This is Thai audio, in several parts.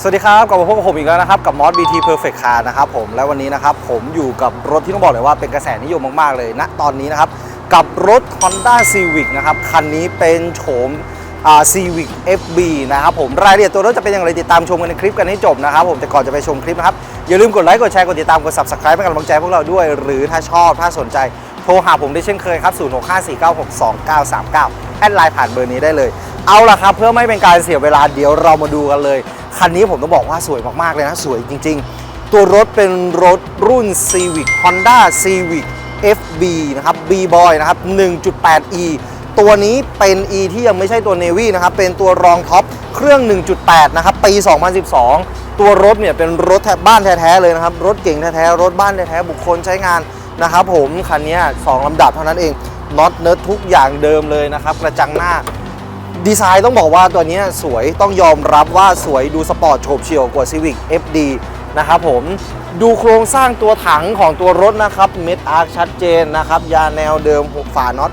สวัสดีครับกลับมาพบกับผมอีกแล้วนะครับ กับมอส BT Perfect Car นะครับผมและวันนี้นะครับ ผมอยู่กับรถที่ต้องบอกเลยว่าเป็นกระแสนิยมมาก ๆ เลยณตอนนี้นะครับ กับรถ Honda Civic นะครับ คันนี้เป็นโฉมอ่า Civic FB นะครับผมรายละเอียดตัวรถจะเป็นอย่างไรติดตามชมกันในคลิปกันให้จบนะครับผมแต่ก่อนจะไปชมคลิปนะครับ อย่าลืมกดไลค์กดแชร์กดติดตามกด Subscribe เป็นกำลังใจพวกเราด้วย หรือถ้าชอบถ้าสนใจ ทรหาผมได้เช่นเคยครับ 0654962939 แอดไลน์ผ่านเบอร์นี้ได้เลย เอาล่ะครับ เพื่อไม่เป็นการเสียเวลาเดี๋ยวเรามาดูกันเลย คันนี้ผมต้องบอกว่าสวยมากๆเลยนะ สวยจริง ๆ ตัวรถเป็นรถรุ่น Civic Honda Civic FB นะครับ B-Boy นะครับ 1.8e ตัวนี้เป็น E ที่ยังไม่ใช่ตัว Navy นะครับ เป็นตัวรองท็อปเครื่อง 1.8 นะครับ ปี 2012 ตัวรถเนี่ยเป็นรถแทบบ้านแท้ ๆ เลยนะครับ รถเก่งแท้ ๆ รถบ้านแท้ ๆ บุคคลใช้งาน นะครับผมคันนี้สองลำดับเท่านั้นเองน็อตเนิร์ดทุกอย่างเดิมเลยนะครับ กระจังหน้า ดีไซน์ต้องบอกว่าตัวนี้สวยต้องยอมรับว่าสวยดูสปอร์ตโฉบเฉี่ยวกว่า Civic FD นะครับผมดูโครงสร้างตัวถังของตัวรถนะครับเม็ดอาร์คชัดเจนนะครับยาแนวเดิมฝาน็อต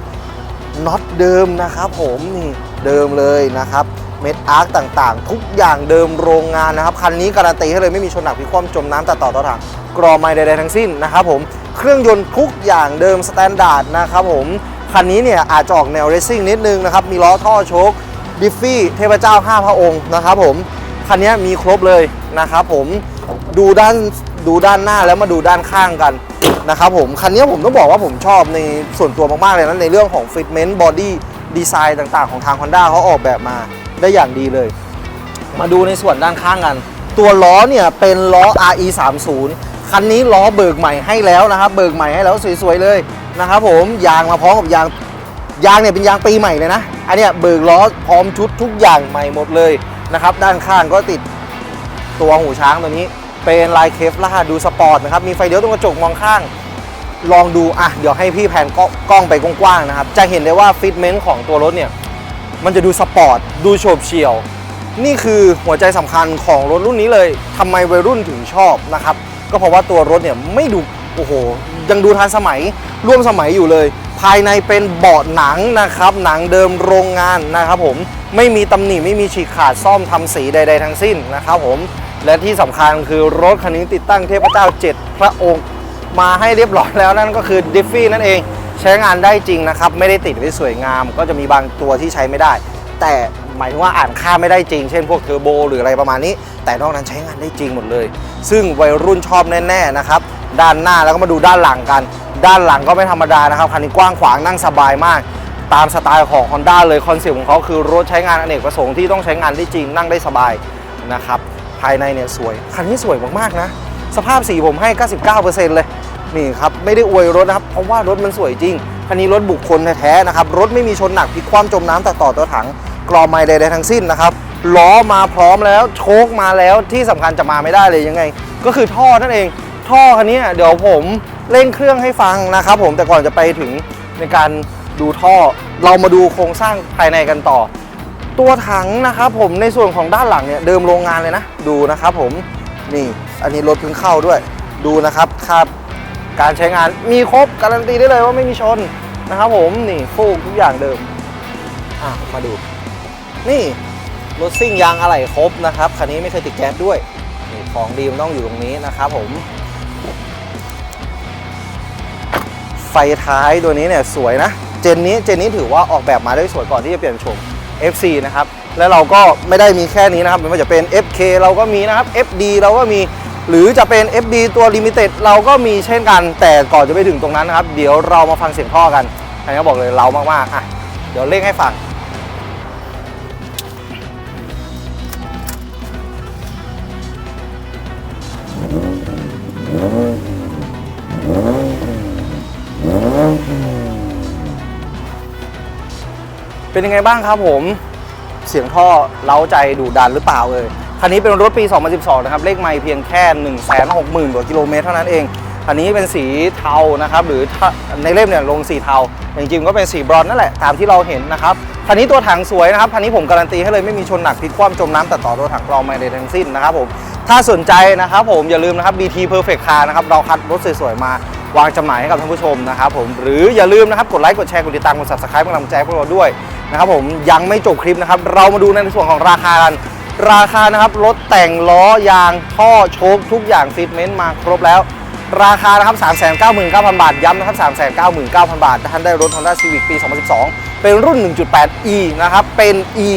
น็อตเดิมนะครับผมนี่เดิมเลยนะครับเม็ดอาร์คต่างๆ ทุกอย่างเดิมโรงงานนะครับ คันนี้การันตีให้เลยไม่มีชนหนักพิคว่ำจมน้ำตัดต่อต่อถังกรอไม่ใดๆทั้งสิ้นนะครับผม เครื่องยนต์ทุกอย่างเดิมสแตนดาร์ดนะครับผมคันนี้เนี่ยอาจจะออกแนวเรซซิ่งนิดนึงนะครับ มีล้อท่อโชคดิฟฟี่เทพเจ้า 5 พระองค์นะครับผม คันนี้มีครบเลยนะครับผมดูด้านดูด้านหน้าแล้วมาดูด้านข้างกันนะครับผม คันนี้ผมต้องบอกว่าผมชอบในส่วนตัวมากๆเลยนะในเรื่องของฟิตเมนต์บอดี้ดีไซน์ต่างๆ ของทาง Honda เขาออกแบบมาได้อย่างดีเลย มาดูในส่วนด้านข้างกัน ตัวล้อเนี่ยเป็นล้อ RE 3 0 คันนี้ล้อเบิกใหม่ให้แล้วนะครับ เบิกใหม่ให้แล้วสวยๆเลยนะครับผมยางมาพร้อมกับยางยางเนี่ยเป็นยางปีใหม่เลยนะ อันเนี้ยเบิกล้อพร้อมชุดทุกอย่างใหม่หมดเลยนะครับ ด้านข้างก็ติดตัวหูช้างตัวนี้ เป็นลายเคฟล่าดูสปอร์ตนะครับ มีไฟเลี้ยวตรงกระจกมองข้าง ลองดูอะเดี๋ยวให้พี่แผนกกล้องไปกว้างๆนะครับ จะเห็นได้ว่าฟิตเมนต์ของตัวรถเนี่ย มันจะดูสปอร์ต ดูโฉบเฉี่ยว นี่คือหัวใจสำคัญของรถรุ่นนี้เลยทำไมวัยรุ่นถึงชอบนะครับ ก็เพราะว่าตัวรถเนี่ยไม่ดูโอ้โหยังดูทันสมัยร่วมสมัยอยู่เลย ภายในเป็นเบาะหนังนะครับ หนังเดิมโรงงานนะครับผมไม่มีตำหนิไม่มีฉีกขาดซ่อมทำสีใด ๆ ทั้งสิ้นนะครับผมและที่สำคัญคือรถคันนี้ติดตั้งเทพเจ้า 7 พระองค์ มาให้เรียบร้อยแล้วนั่นก็คือดิฟฟี่นั่นเองใช้งานได้จริงนะครับ ไม่ได้ติดไว้สวยงาม ก็จะมีบางตัวที่ใช้ไม่ได้ แต่ หมายถึงว่าอ่านค่าไม่ได้จริง เช่นพวกเทอร์โบหรืออะไรประมาณนี้ แต่นอกนั้นใช้งานได้จริงหมดเลย ซึ่งวัยรุ่นชอบแน่ๆนะครับ ด้านหน้าแล้วก็มาดูด้านหลังกัน ด้านหลังก็ไม่ธรรมดานะครับ คันนี้กว้างขวางนั่งสบายมาก ตามสไตล์ของ Honda เลยคอนเซ็ปต์ของเขาคือรถใช้งานอเนกประสงค์ที่ต้องใช้งานได้จริงนั่งได้สบายนะครับภายในเนี่ยสวย คันนี้สวยมากๆนะ สภาพสีผมให้ 99%เลย นี่ครับ ไม่ได้อวยรถนะครับ เพราะว่ารถมันสวยจริง คันนี้รถบุคคลแท้ๆนะครับ รถไม่มีชนหนักพลิกคว่ำจมน้ำตัดต่อตัวถัง กรอไม่ใดๆทั้งสิ้นนะครับล้อมาพร้อมแล้วโชคมาแล้วที่สำคัญจะมาไม่ได้เลยยังไง ก็คือท่อนั่นเอง ท่อคันนี้เดี๋ยวผมเร่งเครื่องให้ฟังนะครับผมแต่ก่อนจะไปถึงในการดูท่อเรามาดูโครงสร้างภายในกันต่อ ตัวถังนะครับผมในส่วนของด้านหลังเนี่ยเดิมโรงงานเลยนะ ดูนะครับผมนี่อันนี้รถเพิ่งเข้าด้วย ดูนะครับครับการใช้งานมีครบการันตีได้เลยว่าไม่มีชนนะครับผมนี่ฟูกทุกอย่างเดิมอะมาดู นี่รถซิ่งยางอะไหล่ครบนะครับ คันนี้ไม่เคยติดแก๊สด้วยนี่ของดีมนต้องอยู่ตรงนี้นะครับผม ไฟท้ายตัวนี้เนี่ยสวยนะ เจนนี้เจนนี้ถือว่าออกแบบมาได้สวยก่อนที่จะเปลี่ยนโฉม FC นะครับ แล้วเราก็ไม่ได้มีแค่นี้นะครับไม่ว่าจะเป็น FK เราก็มีนะครับ FD เราก็มีหรือจะเป็น FD ตัว Limited เราก็มีเช่นกัน แต่ก่อนจะไปถึงตรงนั้นนะครับ เดี๋ยวเรามาฟังเสียงท่อกันอันนี้บอกเลยเรามากๆอะเดี๋ยวเร่งให้ฟัง เป็นยังไงบ้างครับผม เสียงท่อเล้าใจดุดันหรือเปล่าเลยคันนี้เป็นรถปี 2012 นะครับ เลขไม่เพียงแค่ 160,000กว่ากิโลเมตรเท่านั้นเอง คันนี้เป็นสีเทานะครับ หรือในเล่มเนี่ยลงสีเทาแต่จริงๆ ก็เป็นสีบรอนซ์นั่นแหละ ตามที่เราเห็นนะครับ คันนี้ตัวถังสวยนะครับ คันนี้ผมการันตีให้เลยไม่มีชนหนักพลิกคว่ำจมน้ำตัดต่อตัวถังกรองไม่ใดทั้งสิ้นนะครับผม ถ้าสนใจนะครับผมอย่าลืมนะครับ BT Perfect Car นะครับ เราคัดรถสวยๆมา วางจำหน่ายให้กับท่านผู้ชมนะครับผมหรืออย่าลืมนะครับกดไลค์กดแชร์กดติดตามกด subscribe เป็นกำลังใจให้พวกเราด้วยนะครับผมยังไม่จบคลิปนะครับเรามาดูในส่วนของราคากันราคานะครับรถแต่งล้อยางท่อโชคทุกอย่างฟิตเมนต์มาครบแล้ว ราคานะครับ399,000 บาท ย้ำนะครับ399,000 บาทท่านได้รถ Honda Civic ปี 2012 เป็นรุ่น 1.8e นะครับเป็น e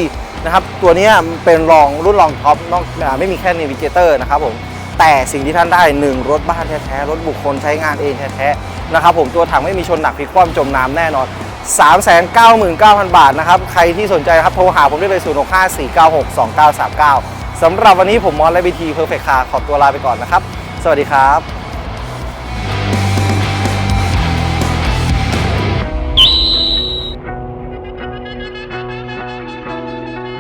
นะครับตัวนี้เป็นรองรุ่นรองท็อปนอกไม่มีแค่ Navigator นะครับผม แต่สิ่งที่ท่านได้ 1 รถบ้านแท้ๆ รถบุคคลใช้งานเองแท้ๆนะครับผมตัวถังไม่มีชนหนักพลิกคว่ำจมน้ำแน่นอน 399,000 บาทนะครับ ใครที่สนใจครับโทรหาผมได้เลย 0654962939สำหรับวันนี้ผมมอสและบีทีเพอร์เฟคคาขอตัวลาไปก่อนนะครับ สวัสดีครับ